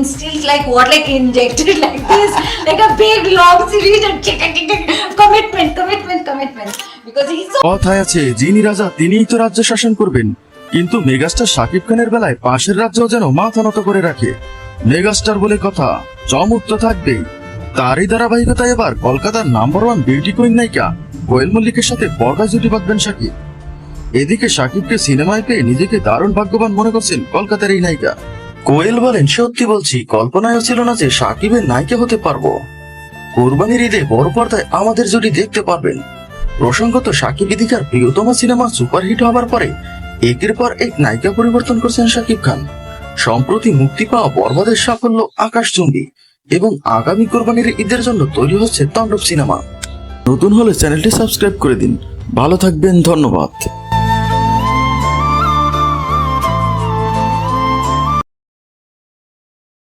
instills like what, like injected like this, like a big long series and chick, chick, chick, commitment, commitment, commitment. Because he's so কথায় আছে যিনি রাজা তিনিই তো রাজ্য শাসন করবেন। কিন্তু মেগাস্টার শাকিব খানের বেলায় পাশের রাজ্য যেন মাথা নত করে রাখে। মেগাস্টার বলে কথা চমক তো থাকবেই তারই ধারাবাহিকতায় এবার কলকাতার নাম্বার ওয়ান বিউটি কুইন নায়িকা কোয়েল মল্লিকের সাথে পর্দা জুটি বাঁধবেন শাকিব এদিকে শাকিবকে সিনেমায় পেয়ে নিজেকে দারুণ ভাগ্যবান মনে করছেন কলকাতার এই নায়িকা। কোয়েল বলেন, সত্যি বলছি, কল্পনায়ও ছিল না যে সাকিবের নায়িকা হতে পারব। কোরবানির ঈদে বড় পর্দায় আমাদের জুটি দেখতে পারবেন। প্রসঙ্গত, সাকিব ইদিকার প্রিয়তমা সিনেমা সুপারহিট হবার পরে একের পর এক নায়িকা পরিবর্তন করছেন সাকিব খান। সম্প্রতি মুক্তি পাওয়া বরবাদের সাফল্য আকাশ আকাশচুম্বী এবং আগামী কোরবানির ঈদের জন্য তৈরি হচ্ছে তাণ্ডব সিনেমা। নতুন হলে চ্যানেলটি সাবস্ক্রাইব করে দিন। ভালো থাকবেন, ধন্যবাদ।